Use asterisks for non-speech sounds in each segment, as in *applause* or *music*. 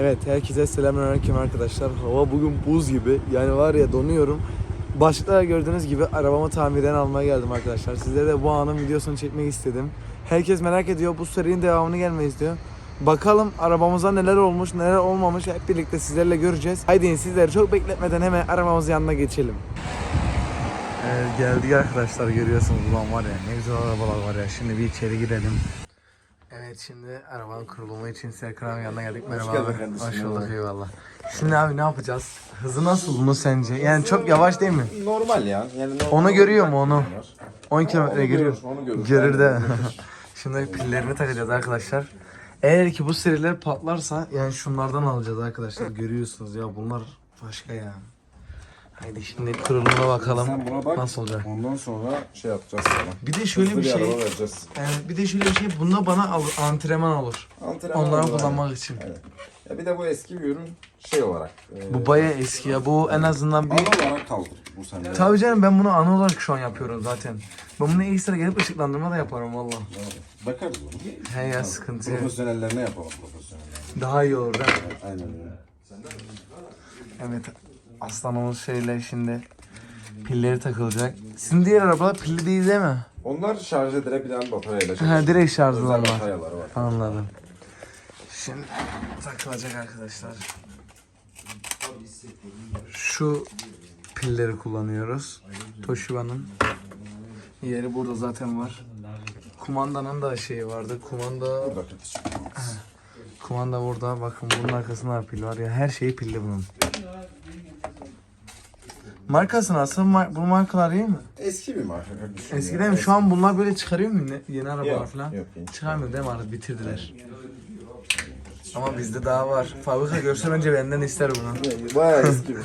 Evet herkese selamünaleyküm arkadaşlar. Hava bugün buz gibi. Yani var ya donuyorum. Başta gördüğünüz gibi arabamı tamirden almaya geldim arkadaşlar. Sizlere de bu anın videosunu çekmek istedim. Herkes merak ediyor. Bu serinin devamını gelmeyiz diyor. Bakalım arabamıza neler olmuş, neler olmamış hep birlikte sizlerle göreceğiz. Haydi sizleri çok bekletmeden hemen arabamızın yanına geçelim. Evet geldik arkadaşlar görüyorsunuz ulan var ya ne güzel arabalar var ya. Şimdi bir içeri girelim. Evet şimdi arabanın kurulumu için Serkan abi yanına geldik. Merhaba geldin abi. kardeşim, Hoş bulduk merhaba. eyvallah. Şimdi abi ne yapacağız? Hızı nasıl bunu sence? Yani çok yavaş değil mi? Normal ya. Yani normal Onu görüyor mu onu? Onlar. 10 Onu kilometre görüyor. görür, onu görür. Görür de. *laughs* Şimdi pillerini takacağız arkadaşlar. Eğer ki bu seriler patlarsa yani şunlardan alacağız arkadaşlar. Görüyorsunuz ya bunlar başka ya. Haydi şimdi kurulumuna bakalım. Sen buna bak. Nasıl olacak? Ondan sonra şey yapacağız sana. Bir de şöyle Hızlı bir şey. araba vereceğiz. Yani bir de şöyle bir şey. Bunda bana al- antrenman olur. Antrenman Onları olur, kullanmak için. Evet. Ya bir de bu eski bir ürün şey olarak. e, Bu baya eski ya. Bu en azından bir... Ana olarak kaldı bu sende. Tabii canım ben bunu anı olarak şu an yapıyorum zaten. Ben bunu ekstra gelip ışıklandırma da yaparım valla. Bakarız ona. He ya sıkıntı yok. Profesyonellerine yapalım profesyonellerine. Daha iyi olur değil mi? Aynen öyle. Evet. Aslanımız şeyle şimdi pilleri takılacak. Sizin diğer arabalar pilli değil değil mi? Onlar şarj edilebilen bataryayla çalışıyor. Ha direkt şarjlı Özel var. var. Anladım. Şimdi takılacak arkadaşlar. Şu pilleri kullanıyoruz. Toshiba'nın. Yeri burada zaten var. Kumandanın da şeyi vardı. Kumanda Burada küçük. kumanda burada. Bakın bunun arkasında da pil var ya. Her şeyi pilli bunun. Markası nasıl? Mar- bu markalar iyi mi? Eski bir marka. Eskiden mi? Şu an bunlar böyle çıkarıyor mu ne- yeni arabalar Yok, falan? yok, yeni Çıkarmıyor değil mi artık bitirdiler. Ama bizde daha var. Fabrika görse bence benden ister bunu. Bayağı eski bir.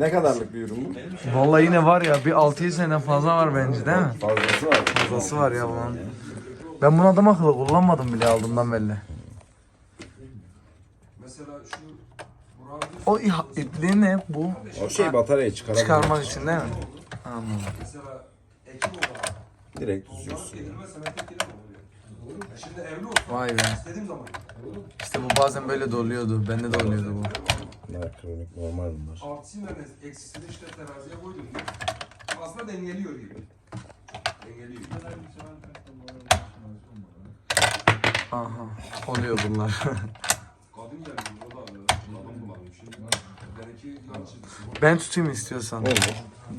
ne kadarlık bir ürün bu? Vallahi yine var ya bir 6-7 seneden fazla var bence değil mi? Fazlası var. Fazlası var ya bunun. Ben bunu adam akıllı kullanmadım bile aldığımdan belli. O iha- ipliği ne bu? O şey bataryayı çıkarabilir. Çıkarmak için değil mi? Anladım. Direkt düzüyorsun. Vay be. İşte bu bazen böyle de oluyordu. Bende de oluyordu bu. Bunlar kronik normal bunlar. Artısıyla eksisini işte teraziye koydum diyor. Aslında dengeliyor gibi. Dengeliyor. Aha. Oluyor bunlar. *laughs* Kadın geldi o da adam bulamıyor. Şimdi benimki yan çizgisi. Ben tutayım istiyorsan. Olur.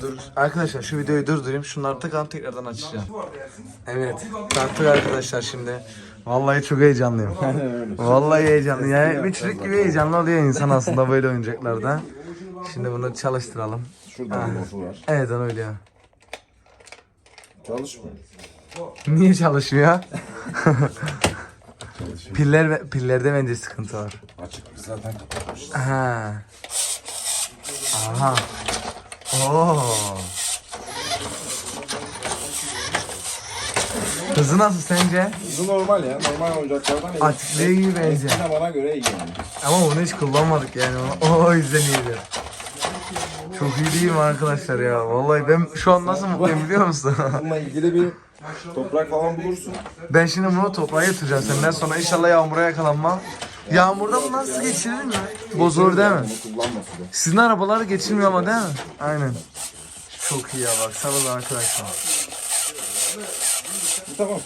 Dur arkadaşlar şu videoyu durdurayım. Şunları tıkan tekrardan açacağım. Şu var dersin. Evet. Taktık arkadaşlar şimdi. Vallahi çok heyecanlıyım. *laughs* Vallahi heyecanlı. Yani bir çocuk gibi heyecanlı oluyor insan aslında böyle oyuncaklarda. Şimdi bunu çalıştıralım. Şurada bir var. Evet onu biliyorum. Çalışmıyor. Niye çalışmıyor? *laughs* Çalışıyor. Piller ve- pillerde bence sıkıntı var. Açık. Biz zaten kapatmışız. Ha. Aha. Oo. Hızı nasıl sence? Bu normal ya. Normal oyuncaklardan iyi. Açıklığı iyi bence. Eskine bana göre iyi yani. Ama bunu hiç kullanmadık yani. O, o yüzden iyiydi. Çok iyi değil mi arkadaşlar ya? Vallahi ben şu an nasıl mutluyum biliyor musun? *laughs* Bununla ilgili bir toprak falan bulursun. ben şimdi bunu toprağa yatıracağım senden sonra inşallah yağmura yakalanmam. Yağmurda bu nasıl geçirilir mi? Bozulur değil mi? Kullanmasın. Sizin arabalar geçirmiyor ama değil mi? Aynen. Çok iyi ya bak sağ olun arkadaşlar. Tamam.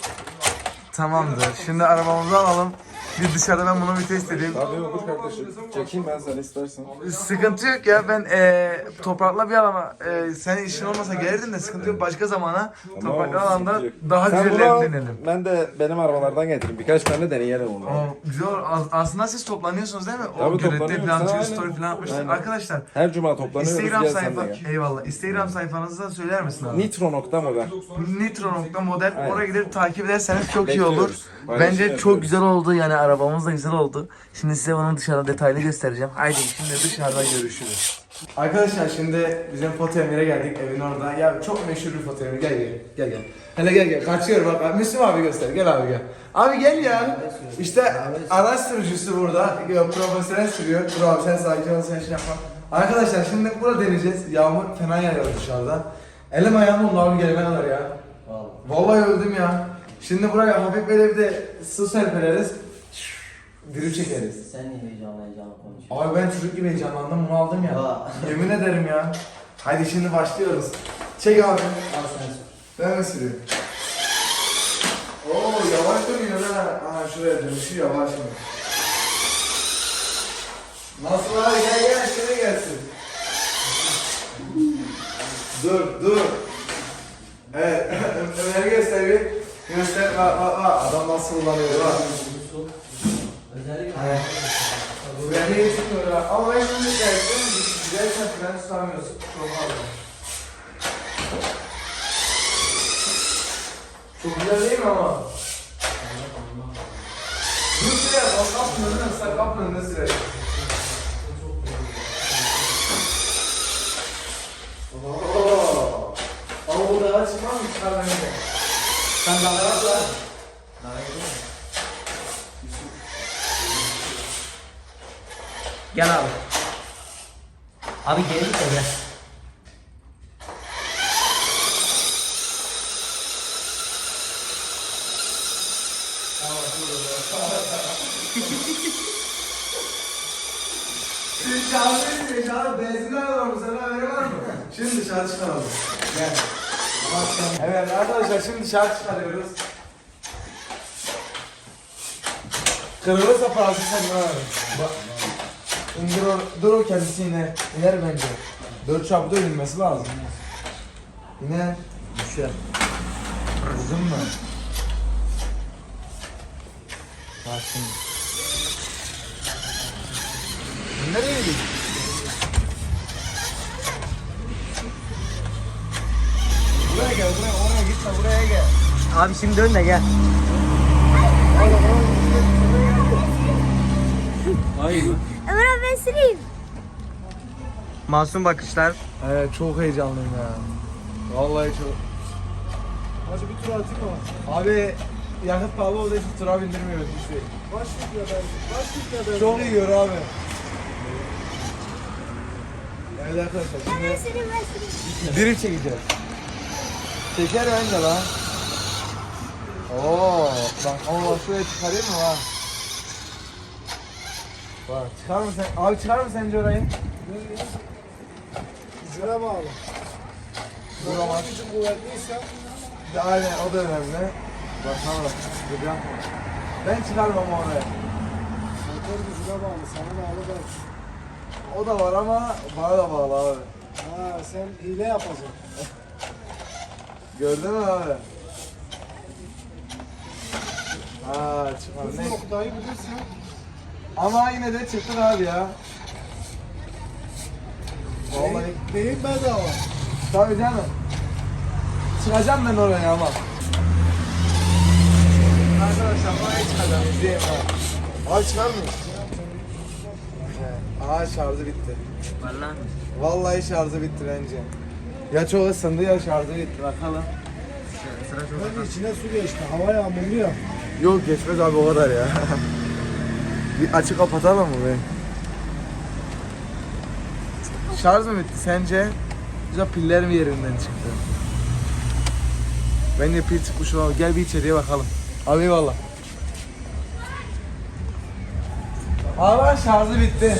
Tamamdır. Şimdi arabamızı alalım. Bir dışarıda ben bunu bir test edeyim. Tabii olur kardeşim. Çekeyim ben sen istersen. Sıkıntı yok ya ben eee toprakla bir alana eee senin işin olmasa gelirdin de sıkıntı yok başka zamana topraklı alanda daha Sen bunu al, deneyelim. Ben de benim arabalardan getireyim. Birkaç tane deneyelim onu. O güzel olur. As- Aslında siz toplanıyorsunuz değil mi? O Tabii görüntü toplanıyoruz. falan Aynen. story falan atmıştır. Aynen. Arkadaşlar Her cuma toplanıyoruz. Instagram Gel sen sayfa gel. eyvallah. Instagram sayfanızı da söyler misin abi? Nitro nokta model. Nitro.model Aynen. oraya gidip takip ederseniz çok iyi olur. Bekliyoruz. Bence Paylaşım çok yapıyoruz. güzel oldu yani arabamız da güzel oldu. Şimdi size bunu dışarıda detaylı göstereceğim. Haydi şimdi dışarıda görüşürüz. Arkadaşlar şimdi bizim foto emire geldik evin orada. Ya çok meşhur bir foto emir. Gel gel. Gel gel. Hele gel gel. Kaçıyor bak. bak. Müslüm abi göster. Gel abi gel. Abi gel ya. İşte araç sürücüsü burada. Ya, Profesyonel sürüyor. Dur abi sen sakin ol sen şey yapma. Arkadaşlar şimdi burada deneyeceğiz. Yağmur fena yağıyor dışarıda. Elim ayağım oldu abi gelene kadar ya. Vallahi öldüm ya. Şimdi buraya hafif böyle bir de su serpileriz. Diri çekeriz. Sen niye heyecanlı heyecanlı konuşuyorsun? Abi ben çocuk gibi heyecanlandım bunu aldım ya. Aa. *laughs* Yemin ederim ya. Hadi şimdi başlıyoruz. Çek abi. Al sen sür. Ben mi sürüyorum? Oo yavaş dönüyor ha. Aha şuraya dönüşü yavaş mı? Nasıl abi gel gel şuraya gelsin. dur dur. Evet Ömer göster bir. Göster bak bak bak adam nasıl kullanıyor bak. Su. Özellikle Evet. Bu beni yetmiyor ha. Ama ben şimdi geldim. Güzel sen tutamıyorsun. Çok fazla. Çok güzel değil mi ama? Dur şuraya bak kapının önüne kapının önüne. Oo. Ama bu daha bence. Sen daha rahat lan. Gel abi. Abi gel de gel. Dışarı dışarı benzinler var mı? Sana haberi var mı? Şimdi dışarı çıkaralım. Gel. Evet arkadaşlar şimdi dışarı çıkarıyoruz. Kırılırsa parası sen var. Bak. İndir o, dur o kendisi iner. İner bence. 4 çarpıda inmesi lazım. İner. Düşer. Kızdın mı? Bak şimdi. Nereye gidiyorsun? Buraya gel, buraya, oraya gitme, buraya gel. Abi şimdi dön de gel. Ömer abi ben süreyim. Masum bakışlar. Evet, çok heyecanlıyım ya. Vallahi çok. Hadi bir tur atayım ama. Abi yakıt pahalı olduğu için tura bindirmiyoruz bir şey. Baş litre Baş litre Çok yiyor abi. Evet arkadaşlar Ben şimdi süreyim ben süreyim. drift çekeceğiz. Çeker bence lan. Oo, bak ama bak şuraya çıkarayım mı lan? Bak çıkar mı sen? Abi çıkar mı sence orayı? Zira bağlı. Duramaz. Gücün kuvvetliyse Aynen o da önemli. Bak ne var? Sıkacağım. Ben çıkarmam oraya. motor gücüne bağlı. Sana bağlı değil. O da var ama bana da bağlı abi. Ha sen hile yapacaksın. Gördün mü abi? Ha çıkar. Uzun Ne? noktayı bilirsen Ama yine de çıktın abi ya. Vallahi. beyin bedava. Tabii canım. Çıkacağım ben oraya ama. Arkadaşlar buraya çıkacağım. Ha. Abi çıkar mı? He. Aha şarjı bitti. Vallahi. Vallahi şarjı bitti bence. Ya çok ısındı ya şarjı bitti bakalım. Sıra çok Hadi içine su geçti. Hava yağmurlu ya. Yok geçmez abi o kadar ya. *laughs* Bir açık kapatalım mı be? Şarj mı bitti sence? Güzel piller mi yerinden çıktı? Bence pil çıkmış olabilir. Gel bir içeriye bakalım. Abi eyvallah. Abi şarjı bitti.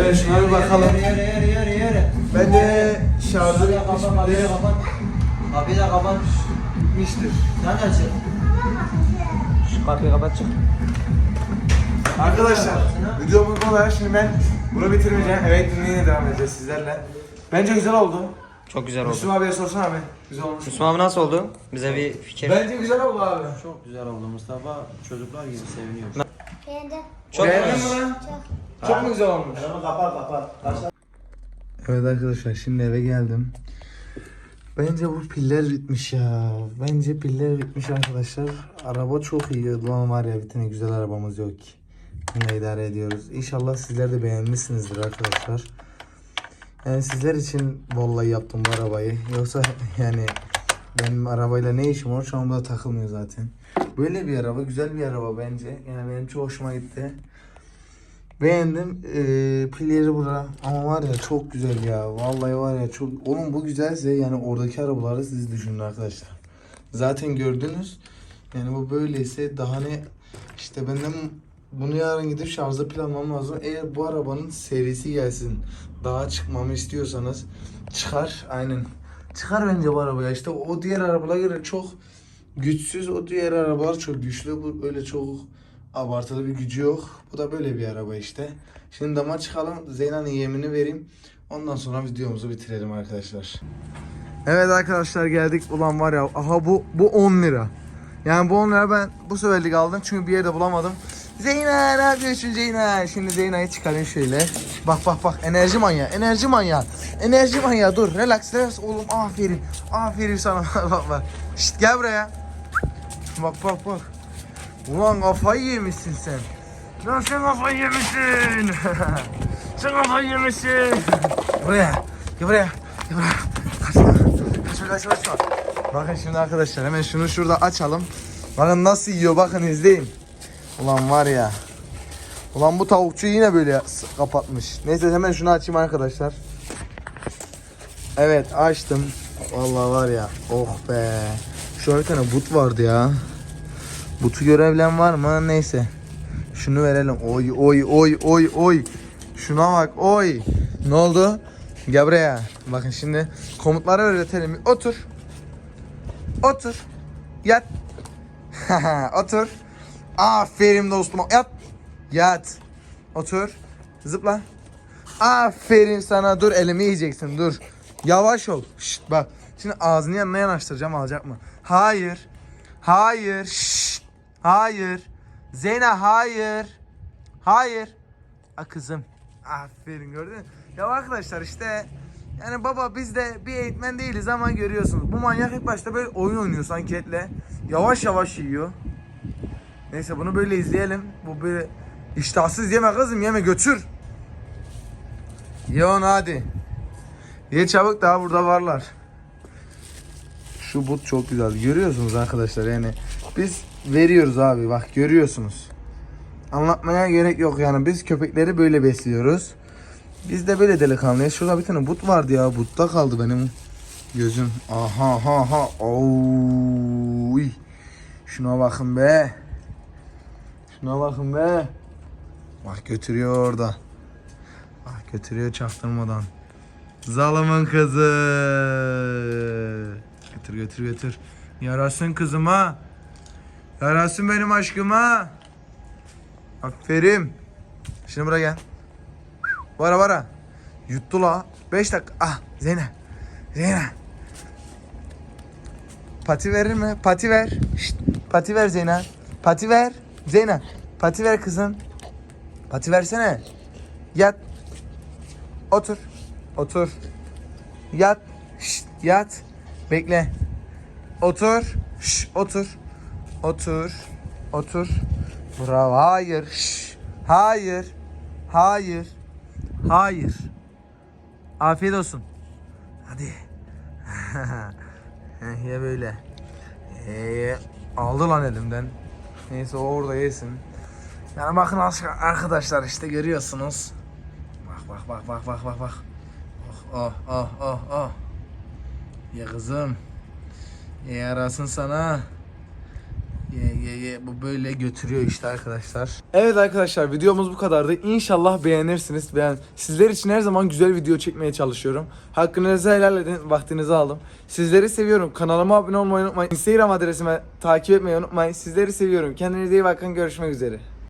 Evet şuna bir bakalım. Yürü yürü yürü yürü. Bence şarjı Kapıyı bitmiş midir? kapat. Kapıyı da kapat. Bitmiştir. Sen de. Şu kapıyı kapat çık. Arkadaşlar videomuz bu kadar. Şimdi ben bunu bitirmeyeceğim. Evet dinlemeye devam edeceğiz sizlerle. Bence güzel oldu. Çok güzel oldu. Müslüm abiye sorsana abi. Güzel olmuş. Müslüm abi nasıl oldu? Bize bir fikir. Bence güzel oldu abi. Çok güzel oldu Mustafa. Çocuklar gibi seviniyor. Beğendim. Çok Beğendin mi lan? Çok mu güzel olmuş? kapat kapat. Evet arkadaşlar şimdi eve geldim. Bence bu piller bitmiş ya. Bence piller bitmiş arkadaşlar. Araba çok iyi. Ulan var ya bir güzel arabamız yok ki. Bunu idare ediyoruz. İnşallah sizler de beğenmişsinizdir arkadaşlar. Yani sizler için vallahi yaptım bu arabayı. Yoksa *laughs* yani benim arabayla ne işim var şu an burada takılmıyor zaten. Böyle bir araba güzel bir araba bence. Yani benim çok hoşuma gitti. Beğendim. Ee, pilleri bura. Ama var ya çok güzel ya. Vallahi var ya çok. Oğlum bu güzelse yani oradaki arabaları siz düşünün arkadaşlar. Zaten gördünüz. Yani bu böyleyse daha ne işte benden bunu yarın gidip şarjda planlamam lazım. Eğer bu arabanın serisi gelsin daha çıkmamı istiyorsanız çıkar aynen. Çıkar bence bu arabaya işte o diğer arabalara göre çok güçsüz o diğer arabalar çok güçlü bu öyle çok abartılı bir gücü yok. Bu da böyle bir araba işte. Şimdi dama çıkalım Zeyna'nın yemini vereyim. Ondan sonra videomuzu bitirelim arkadaşlar. Evet arkadaşlar geldik. Ulan var ya aha bu bu 10 lira. Yani bu 10 lira ben bu seferlik aldım çünkü bir yerde bulamadım. Zeyna ne yapıyorsun Zeyna? Şimdi Zeyna'yı çıkarayım şöyle. Bak bak bak enerji manyağı enerji manyağı. Enerji manyağı dur relax relax oğlum aferin. Aferin sana *laughs* bak bak. Şşt gel buraya. Bak bak bak. Ulan kafayı yemişsin sen. Lan sen kafayı yemişsin. *laughs* sen kafayı yemişsin. Buraya. Gel buraya. Gel buraya. Kaçma. Kaçma kaçma kaçma. Bakın şimdi arkadaşlar hemen şunu şurada açalım. Bakın nasıl yiyor bakın izleyin. Ulan var ya. Ulan bu tavukçu yine böyle kapatmış. Neyse hemen şunu açayım arkadaşlar. Evet açtım. Vallahi var ya. Oh be. Şöyle bir tane but vardı ya. Butu görebilen var mı? Neyse. Şunu verelim. Oy oy oy oy oy. Şuna bak oy. Ne oldu? Gel buraya. Bakın şimdi komutları öğretelim. Otur. Otur. Yat. *laughs* Otur. Aferin dostum. Yat. Yat. Otur. Zıpla. Aferin sana. Dur elimi yiyeceksin. Dur. Yavaş ol. Şşt, bak. Şimdi ağzını yanına yanaştıracağım. Alacak mı? Hayır. Hayır. Şşt. Hayır. Zeyna hayır. Hayır. A kızım. Aferin gördün mü? Ya arkadaşlar işte yani baba biz de bir eğitmen değiliz ama görüyorsunuz. Bu manyak ilk başta böyle oyun oynuyor sanki etle. Yavaş yavaş yiyor. Neyse bunu böyle izleyelim. Bu böyle iştahsız yeme kızım yeme götür. Ye onu hadi. Ye çabuk daha burada varlar. Şu but çok güzel. Görüyorsunuz arkadaşlar yani biz veriyoruz abi bak görüyorsunuz. Anlatmaya gerek yok yani biz köpekleri böyle besliyoruz. Biz de böyle delikanlıyız. Şurada bir tane but vardı ya. Butta kaldı benim gözüm. Aha ha ha. Oy. Şuna bakın be. Şuna bakın be. Bak götürüyor orada. Bak götürüyor çaktırmadan. Zalımın kızı. Götür götür götür. Yarasın kızıma. Yarasın benim aşkıma. Aferin. Şimdi buraya gel. Vara vara. Yuttu la. 5 dakika. Ah Zeynep. Zeynep. Pati verir mi? Pati ver. Şşt, pati ver Zeynep. Pati ver. Zeynep. Pati ver kızım. Pati versene. Yat. Otur. Otur. Yat. Şşt, yat. Bekle. Otur. Şş, otur. Otur. Otur. Bravo. Hayır. Şş. Hayır. Hayır. Hayır. Afiyet olsun. Hadi. *laughs* Ye böyle. Ee, aldı lan elimden. Neyse o orada yesin. Yani bakın arkadaşlar işte görüyorsunuz. Bak bak bak bak bak bak bak. Oh oh oh oh oh. Ye kızım. Yarasın sana. Ye ye ye bu böyle götürüyor işte arkadaşlar. Evet arkadaşlar videomuz bu kadardı. İnşallah beğenirsiniz. Ben sizler için her zaman güzel video çekmeye çalışıyorum. Hakkınızı helal edin. Vaktinizi aldım. Sizleri seviyorum. Kanalıma abone olmayı unutmayın. Instagram adresime takip etmeyi unutmayın. Sizleri seviyorum. Kendinize iyi bakın. Görüşmek üzere.